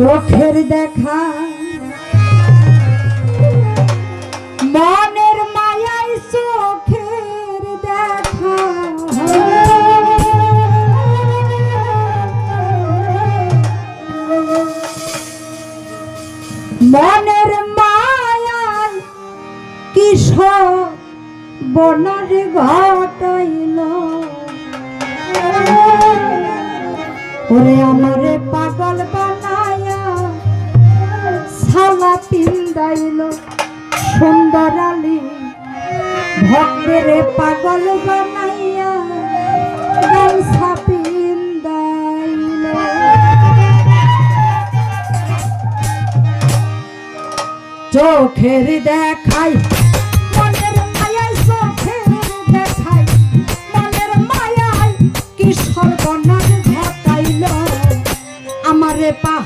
চোখের দেখা। মনের মায়াই চোখের দেখা। মনের মায়াই কিশোর বনার ঘটাইল? ওরে আমারে পাগল সালা সুন্দর আলী ভক্তেরে পাগল বানাইয়া চোখের দেখাই, মনের মায়ায় চোখের দেখাই। মনের মায়ায় কি সর্বনাশ ঘটাইল? আমারে পা